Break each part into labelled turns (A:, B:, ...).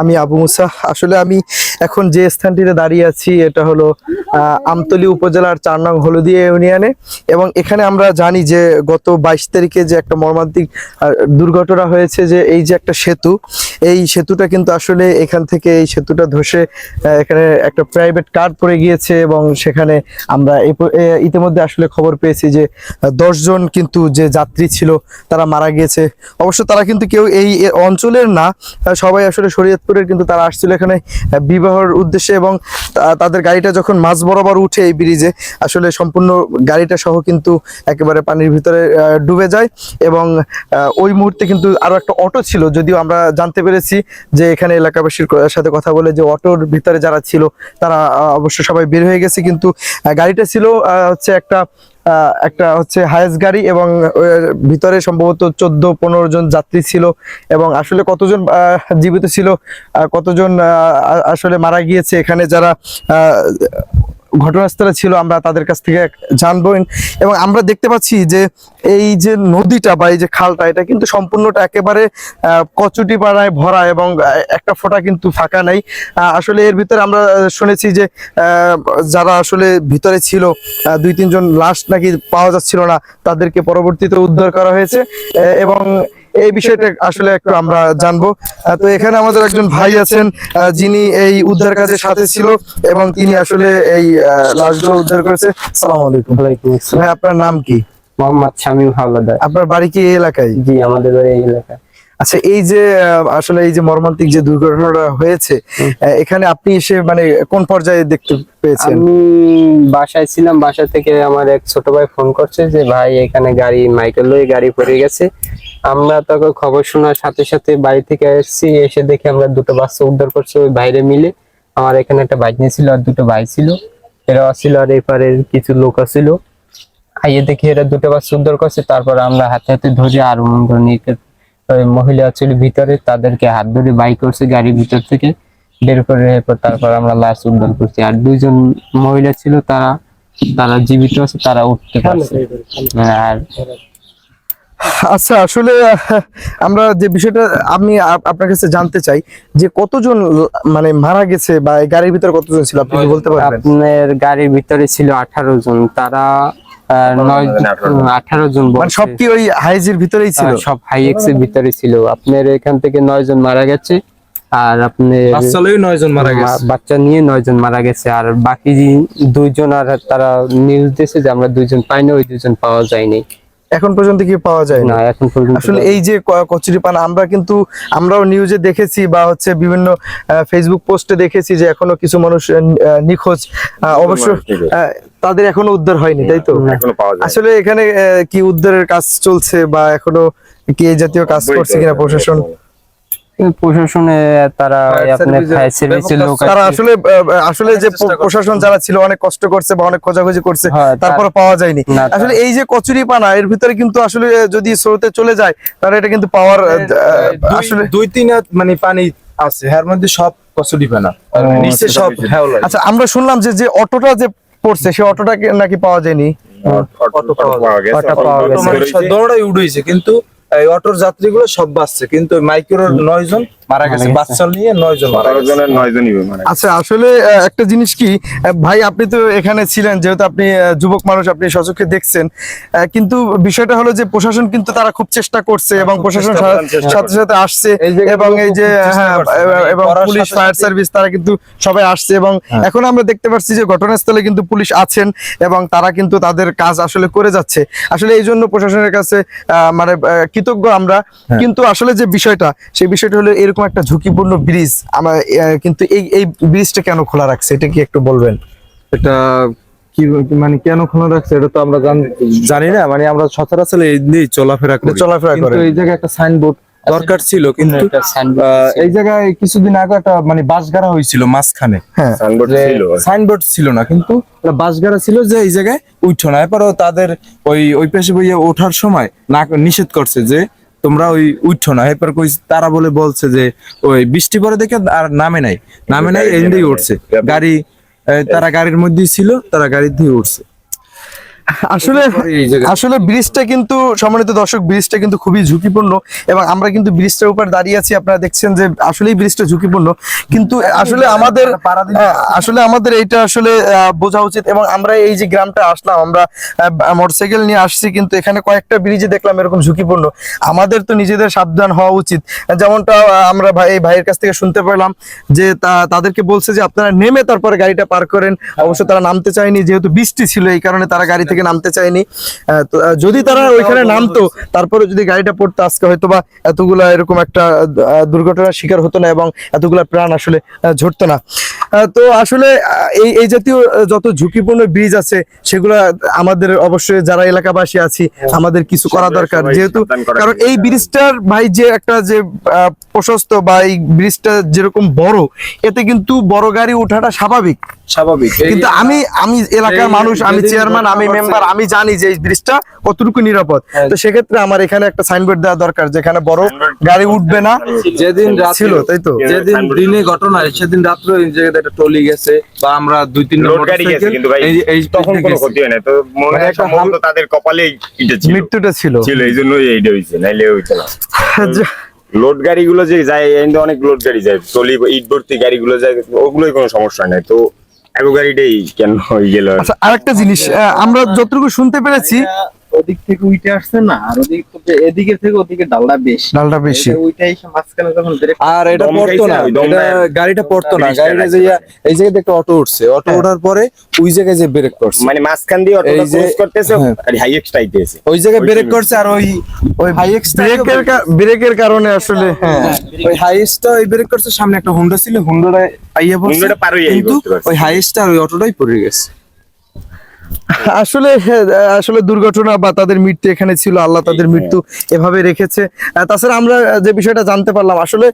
A: আমি আবু মুসা। আসলে আমি এখন যে স্থানটিতে দাঁড়িয়ে আছি, এটা হলো আমতলী উপজেলার চার নং হলদিয়া ইউনিয়নে। এবং এখানে আমরা জানি যে গত বাইশ তারিখে যে একটা মর্মান্তিক দুর্ঘটনা হয়েছে যে এই যে একটা সেতু, এই সেতুটা কিন্তু আসলে এখান থেকে এই সেতুটা ধসে এখানে একটা প্রাইভেট কার পড়ে গিয়েছে এবং সেখানে আমরা ইতিমধ্যে আসলে খবর পেয়েছি যে দশ জন কিন্তু যে যাত্রী ছিল, তারা মারা গিয়েছে। অবশ্য তারা কিন্তু কেউ এই অঞ্চলের না সবাই আসলে শরীয়তপুরের কিন্তু তারা আসছিল এখানে বিবাহর উদ্দেশ্যে এবং তাদের গাড়িটা যখন মাঝ বরাবর উঠে এই ব্রিজে, আসলে সম্পূর্ণ গাড়িটা সহ কিন্তু একেবারে পানির ভিতরে ডুবে যায় এবং ওই মুহূর্তে কিন্তু আরও একটা অটো ছিল, যদিও আমরা জানতে পেরেছি যে এখানে এলাকাবাসীর সাথে কথা বলে যে অটোর ভিতরে যারা ছিল তারা অবশ্য সবাই বের হয়ে গেছে, কিন্তু গাড়িটা ছিল হচ্ছে একটা একটা হচ্ছে হায়েস গাড়ি এবং ভিতরে সম্ভবত চোদ্দ, পনেরো জন যাত্রী ছিল এবং আসলে কতজন জীবিত ছিল কতজন আসলে মারা গিয়েছে এখানে যারা ঘটনাস্থলে ছিল, আমরা তাদের কাছ থেকে জানব। এবং আমরা দেখতে পাচ্ছি যে এই যে নদীটা বা এই যে খালটা, এটা কিন্তু সম্পূর্ণটা একেবারে কচুটি পাড়ায় ভরা এবং একটা ফোঁটা কিন্তু ফাঁকা নাই। আসলে এর ভিতরে আমরা শুনেছি যে যারা আসলে ভিতরে ছিল দুই তিনজন লাশ নাকি পাওয়া যাচ্ছিল না, তাদেরকে পরবর্তীতে উদ্ধার করা হয়েছে। এবং এই বিষয়টা আসলে একটু আমরা জানব। তো এখানে আমাদের একজন ভাই আছেন যিনি এই উদ্ধার কাজের সাথে ছিল এবং তিনি আসলে এই লাশগুলো উদ্ধার করেছে। সালাম আলাইকুম। ভাই আপনার নাম কি?
B: মোহাম্মদ শামীম হাওলাদার।
A: আপনার বাড়ি কি এই এলাকায়?
B: জি আমাদের বাড়ি এই এলাকায়।
A: আচ্ছা এই যে আসলে এই যে মর্মান্তিক যে দুর্ঘটনাটা হয়েছে এখানে আপনি এসে মানে কোন পর্যায়ে দেখতে পেয়েছেন?
B: আমি বাসায় ছিলাম বাসা থেকে আমার এক ছোট ভাই ফোন করছে যে ভাই এখানে গাড়ি মাইকেল লয়ে গাড়ি পড়ে গেছে। আমরা তখন খবর শোনার সাথে সাথে বাড়ি থেকে এসেছি এসে দেখে আমরা দুটো বাচ্চা উদ্ধার করছে ওই বাইরে মিলে। আমার এখানে একটা বাইক নিয়েছিল আর দুটো ভাই ছিল। এরা ছিল আর এপারে কিছু লোক ছিল। আইয়ে দেখি এরা দুটো বাচ্চা উদ্ধার করছে তারপর আমরা হাতে হাতে ধরে আর মনে ওই মহিলা ছিল ভিতরে তাদেরকে হাত ধরে বাই করছে গাড়ির ভিতর থেকে বের করে এরপর তারপর আমরা লাশ উদ্ধার করছি। আর দুইজন মহিলা ছিল তারা তারা জীবিত আছে তারা উঠতে পারছে। আর
A: আচ্ছা আসলে আমরা যে বিষয়টা আমি আপনার কাছে জানতে চাই যে কতজন মানে মারা গেছে বা এই গাড়ির ভিতরে কতজন ছিল? আপনি বলতে পারবেন?
B: আপনার গাড়ির ভিতরে ছিল আঠারো জন। তারা আঠারো জন
A: মানে সব কি ওই হাইজের ভিতরেই ছিল?
B: সব হাই এক্সের ভিতরে ছিল। আপনার এখান থেকে নয় জন মারা গেছে আর আপনি
C: বাচ্চা নয় জন মারা গেছে।
B: বাচ্চা নিয়ে নয় জন মারা গেছে। আর বাকি দুইজন আর তারা নিউজ দিয়েছে যে আমরা দুইজন পাইনি ওই দুইজন পাওয়া যায়নি।
A: এখন পর্যন্ত কি পাওয়া যায়
B: না এখন পর্যন্ত
A: আসলে এই যে কচুরি কচুরিপানা আমরা কিন্তু আমরাও নিউজে দেখেছি বা হচ্ছে বিভিন্ন ফেসবুক পোস্টে দেখেছি যে এখনও কিছু মানুষ আহ, নিখোঁজ আহ, অবশ্য আহ, তাদের এখনও উদ্ধার হয়নি তাই তো?
D: যায়।
A: আসলে এখানে আহ, কি উদ্ধারের কাজ চলছে বা এখনও কি জাতীয় কাজ করছে কিনা প্রশাসন?
B: প্রশাসনে তারা
A: তারা আসলে আসলে যে প্রশাসন যারা ছিল অনেক কষ্ট করছে বা অনেক খোঁজাখুঁজি করছে
B: হ্যাঁ,
A: তারপরে পাওয়া যায়নি। আসলে এই যে কচুরি পানা এর ভিতরে কিন্তু আসলে যদি স্রোতে চলে যায় তাহলে এটা কিন্তু পাওয়ার আসলে
C: দুই তিন মানে পানি আছে এর মধ্যে সব কচুরি পানা নিচে
A: আচ্ছা,
C: সব হেওলা।
A: আচ্ছা আমরা শুনলাম যে যে অটোটা যে পড়ছে সে অটোটা নাকি পাওয়া যায়নি?
D: অটো পাওয়া গেছে।
B: অটো পাওয়া গেছে।
C: দৌড়াই উঠেছে কিন্তু এই অটোর যাত্রীগুলো সব বাঁচছে কিন্তু মাইক্রোর নয় জন মারা গেছে।
B: গেছে।
C: বাচ্চা নিয়ে নয় জন মারা গেছে।
D: নয় জনই মানে
A: আচ্ছা আসলে একটা জিনিস কি ভাই আপনি তো এখানে ছিলেন যেহেতু আপনি যুবক মানুষ আপনি সচক্ষে দেখছেন কিন্তু বিষয়টা হলো যে প্রশাসন কিন্তু তারা খুব চেষ্টা করছে এবং প্রশাসন সাথে সাথে আসছে এবং এই যে হ্যাঁ, এবং পুলিশ ফায়ার সার্ভিস তারা কিন্তু সবাই আসছে এবং এখন আমরা দেখতে পাচ্ছি যে ঘটনাস্থলে কিন্তু পুলিশ আছেন এবং তারা কিন্তু তাদের কাজ আসলে করে যাচ্ছে। আসলে এই জন্য প্রশাসনের কাছে আহ, মানে কৃতজ্ঞ আমরা। কিন্তু আসলে যে বিষয়টা সেই বিষয়টা হলো এরকম একটা ঝুঁকিপূর্ণ ব্রিজ আমার কিন্তু এই এই ব্রিজটা কেন খোলা রাখছে? এটা কি একটু বলবেন?
C: এটা কি মানে কেন খোলা রাখছে? এটা তো আমরা জানি না মানে আমরা সচরাচর এই নিয়ে চলাফেরা করি।
A: চলাফেরা
C: কিন্তু এই জায়গায় একটা সাইনবোর্ড দরকার ছিল কিন্তু আহ,
B: ছিল।
C: এই জায়গায় কিছুদিন আগে একটা মানে বাস গাড়া হয়েছিল মাঝখানে।
A: হ্যাঁ।
D: সাইনবোর্ড
C: যে
D: ছিল
C: না কিন্তু একটা বাস ছিল যে এই জায়গায় উঠছো না। এরপরও তাদের ওই ওই পাশে বইয়ে ওঠার সময় না নিষেধ করছে যে তোমরা ওই উঠছো না। এরপর কই তারা বলে বলছে যে ওই বৃষ্টি পরে দেখে আর নামে নাই। নামে নাই এই দিয়েই উঠছে। গাড়ি তারা গাড়ির মধ্যেই ছিল তারা গাড়ি দিয়ে উঠছে।
A: আসলে আসলে ব্রিজটা কিন্তু সম্মানিত দর্শক ব্রিজটা কিন্তু খুবই ঝুঁকিপূর্ণ এবং আমরা কিন্তু ব্রিজটার উপর দাঁড়িয়ে আছি। আপনারা দেখছেন যে আসলেই ব্রিজটা ঝুঁকিপূর্ণ। কিন্তু আসলে আমাদের হ্যাঁ, আসলে আমাদের এইটা আসলে বোঝা উচিত এবং আমরা এই যে গ্রামটা আসলাম আমরা মোটরসাইকেল নিয়ে আসছি কিন্তু এখানে কয়েকটা ব্রিজে দেখলাম এরকম ঝুঁকিপূর্ণ। আমাদের তো নিজেদের সাবধান হওয়া উচিত। যেমনটা আমরা ভাই এই ভাইয়ের কাছ থেকে শুনতে পেলাম যে তাদেরকে বলছে যে আপনারা নেমে তারপরে গাড়িটা পার করেন। অবশ্য তারা নামতে চায়নি যেহেতু বৃষ্টি ছিল এই কারণে তারা গাড়ি থেকে নামতে চায়নি। যদি তারা ওইখানে নামতো, তারপরে যদি গাড়িটা পড়তো, আজকে হয়তো বা এতগুলা এরকম একটা দুর্ঘটনার শিকার হতো না এবং এতগুলা প্রাণ আসলে ঝরতো না। তো আসলে এই এই জাতীয় যত ঝুঁকিপূর্ণ ব্রিজ আছে সেগুলা আমাদের অবশ্যই যারা এলাকাবাসী আছি আমাদের কিছু করা দরকার। যেহেতু কারণ এই ব্রিজটার ভাই যে একটা যে প্রশস্ত বা এই ব্রিজটা যেরকম বড় এতে কিন্তু বড় গাড়ি ওঠাটা স্বাভাবিক।
C: স্বাভাবিক।
A: কিন্তু আমি আমি এলাকার মানুষ আমি চেয়ারম্যান আমি মেম্বার আমি জানি যে এই ব্রিজটা কতটুকু নিরাপদ।
C: হ্যাঁ।
A: তো সেক্ষেত্রে আমার এখানে একটা সাইনবোর্ড দেওয়া দরকার যেখানে বড় গাড়ি উঠবে না।
C: যেদিন
A: ছিল তাই তো?
C: যেদিন দিনে ঘটনা সেদিন রাত্রে একটা টলি গেছে বা আমরা দুই তিন
D: লোড গাড়ি গেছে কিন্তু ভাই তখন কোনো ক্ষতি হয় না তো মনে হয় সম্ভবত তাদের কপালেই এটা ছিল।
A: মৃত্যুটা ছিল।
D: ছিল এই জন্যই এইটা হয়েছে নাইলে হইতো না।
A: যা-
D: লোড গাড়িগুলো যে যায় অনেক লোড গাড়ি যায় টলি ইট ভর্তি গাড়িগুলো যায় ওগুলোই কোনো সমস্যা নাই। তো এগো গাড়িটাই কেন হয়ে গেল?
A: আচ্ছা আরেকটা জিনিস আহ, আমরা যতটুকু শুনতে পেরেছি
E: ওদিক থেকে উইটে আসছে না আর ওদিক এদিকে থেকে ওদিকে ডালটা বেশি।
A: ডালটা বেশি।
E: মাঝখানে যখন
C: আর এটা পড়তো না এটা গাড়িটা পড়তো না গাড়িটা যে এই জায়গায় একটা অটো উঠছে অটো ওঠার পরে ওই জায়গায় যে ব্রেক করছে।
D: মানে মাঝখান দিয়ে অটোটা ক্রস করতেছে
C: হ্যাঁ।
D: আর হাই এক্স টাইতেছে
C: ওই জায়গায় ব্রেক করছে আর ওই ওই হাই এক্স
A: ব্রেকের ব্রেকের কারণে আসলে হ্যাঁ
C: ওই হাইয়েস্টটা ওই ব্রেক করছে সামনে একটা হুন্ডা ছিল হুন্ডাটা আইয়া পড়ছে।
D: হুন্ডাটা পার হয়ে
C: কিন্তু। ওই হাইয়েস্টটা আর ওই অটোটাই পড়ে গেছে।
A: আসলে হ্যাঁ, আসলে দুর্ঘটনা বা তাদের মৃত্যু এখানে ছিল আল্লাহ তাদের মৃত্যু এভাবে রেখেছে। তাছাড়া আমরা যে বিষয়টা জানতে পারলাম আসলে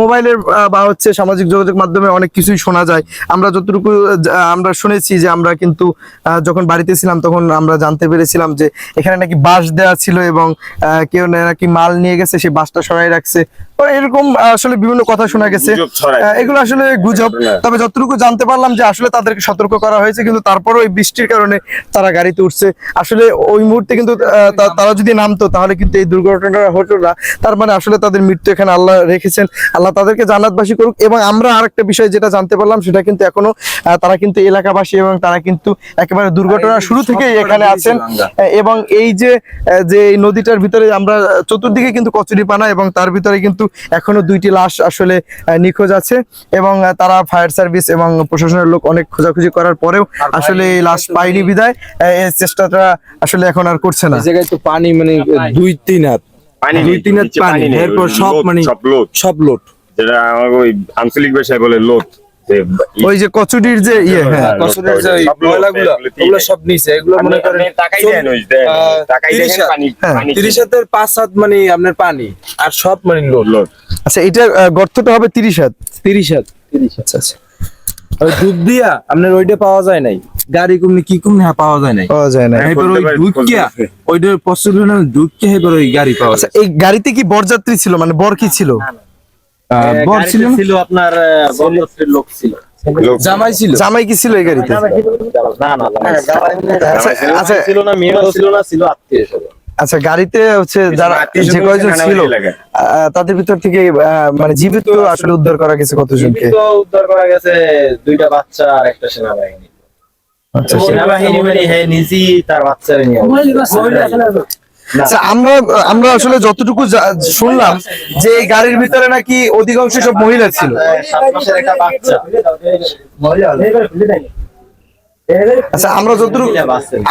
A: মোবাইলের বা হচ্ছে সামাজিক যোগাযোগ মাধ্যমে অনেক কিছুই শোনা যায়। আমরা যতটুকু আমরা শুনেছি যে আমরা কিন্তু যখন বাড়িতে ছিলাম তখন আমরা জানতে পেরেছিলাম যে এখানে নাকি বাস দেওয়া ছিল এবং আহ, কেউ নাকি মাল নিয়ে গেছে সেই বাসটা সরাই রাখছে। এরকম আসলে বিভিন্ন কথা শোনা গেছে। এগুলো আসলে গুজব। তবে যতটুকু জানতে পারলাম যে আসলে তাদেরকে সতর্ক করা হয়েছে কিন্তু তারপরও এই বৃষ্টির কারণে তারা গাড়িতে উঠছে। আসলে ওই মুহূর্তে কিন্তু তারা যদি নামতো তাহলে কিন্তু এই দুর্ঘটনাটা হতো না। তার মানে আসলে তাদের মৃত্যু এখানে আল্লাহ রেখেছেন। আল্লাহ তাদেরকে জান্নাতবাসী করুক। এবং আমরা আরেকটা বিষয় যেটা জানতে পারলাম সেটা কিন্তু এখনও তারা কিন্তু এলাকাবাসী এবং তারা কিন্তু একেবারে দুর্ঘটনা শুরু থেকেই এখানে আছেন। এবং এই যে যে নদীটার ভিতরে আমরা চতুর্দিকে কিন্তু কচুরিপানা এবং তার ভিতরে কিন্তু এখনও দুইটি লাশ আসলে নিখোঁজ আছে। এবং তারা ফায়ার সার্ভিস এবং প্রশাসনের লোক অনেক খোঁজাখুঁজি করার পরেও আসলে এই লাশ পাইনি বিদায়। এই চেষ্টাটা আসলে এখন আর করছে না।
C: এই জায়গায় তো পানি মানে দুই তিন হাত।
D: পানি
C: দুই তিন হাত পানি, এরপর সব মানে-
D: সব লোড।
C: সব লোড।
D: যেটা আমার ওই আঞ্চলিক ভাষায় বলে যে
A: ওই যে কচুরির যে ইয়ে হ্যাঁ
D: হ্যাঁ,
C: কসনের যে ময়লাগুলো ওগুলো সব নিচে এগুলো মনে করেন
D: তাকাই দেন ওই দেন, তাকাই
C: তিরিশ
D: দেখেন পানি
A: হ্যাঁ,
D: পানি
C: তিরিশ হাতের পাঁচ হাত মানে আপনার পানি আর সব মানে লোড।
D: লোড।
A: আচ্ছা এটা গর্তটা হবে তিরিশ হাত?
C: তিরিশ হাত
A: আচ্ছা আচ্ছা।
C: ওই ডুব দিয়া আপনার ওইটা পাওয়া যায় নাই। গাড়ি কমনি কি কমনি হ্যাঁ পাওয়া যায় নাই?
A: পাওয়া যায় না
C: এবার ওই ঢুকিয়া ঢুকিয়া এবার গাড়ি পাওয়া
A: আচ্ছা এই গাড়িতে কি বরযাত্রী ছিল? মানে বর কি ছিল?
C: বর ছিল
E: ছিল আপনার লোক ছিল।
C: জামাই ছিল।
A: জামাই কি ছিল এই গাড়িতে?
E: না না
A: আচ্ছা আচ্ছা।
E: ছিল না মেয়েও ছিল না ছিল আত্মীয়
A: আচ্ছা গাড়িতে হচ্ছে যারা যে কয়জন ছিল তাদের ভিতর থেকে আহ, মানে জীবিত আসলে উদ্ধার করা গেছে কতজনকে?
E: জীবিত উদ্ধার করা গেছে দুইটা বাচ্চা আর একটা সেনাবাহিনী।
A: আমরা আমরা আসলে যতটুকু যা- শুনলাম যে এই গাড়ির ভিতরে নাকি অধিকাংশ সব মহিলা ছিল
E: সাত মাসের একটা বাচ্চা
A: আচ্ছা আমরা যতটুকু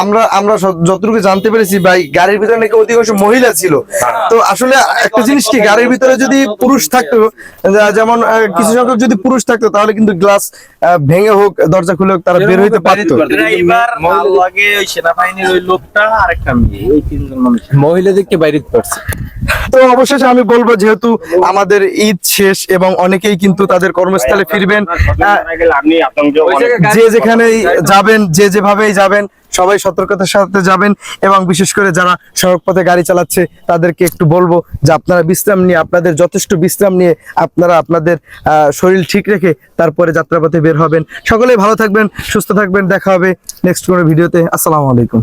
A: আমরা আমরা যতটুকু জানতে পেরেছি ভাই গাড়ির ভিতরে নাকি অধিকাংশ মহিলা ছিল। তো আসলে একটা জিনিস কি গাড়ির ভিতরে যদি পুরুষ থাকতো যেমন কিছু সংখ্যক যদি পুরুষ থাকতো তাহলে কিন্তু গ্লাস ভেঙে হোক দরজা খুলে হোক তারা বের হইতে পারতো।
E: ড্রাইভার আর সেনাবাহিনীর ওই লোকটা আর মেয়ে এই তিনজন মানুষ।
C: মহিলাদেরকে বাইরে পারছে।
A: তো অবশেষে আমি বলব যেহেতু আমাদের ঈদ শেষ এবং অনেকেই কিন্তু তাদের কর্মস্থলে ফিরবেন যে যেখানেই যাবেন যে যেভাবেই যাবেন, সবাই সতর্কতার সাথে যাবেন এবং বিশেষ করে যারা সড়ক পথে গাড়ি চালাচ্ছে, তাদেরকে একটু বলব যে আপনারা বিশ্রাম নিয়ে, আপনাদের যথেষ্ট বিশ্রাম নিয়ে আপনারা আপনাদের শরীর ঠিক রেখে তারপরে যাত্রাপথে বের হবেন। সকলেই ভালো থাকবেন, সুস্থ থাকবেন, দেখা হবে নেক্সট কোনো ভিডিওতে আসসালামু আলাইকুম।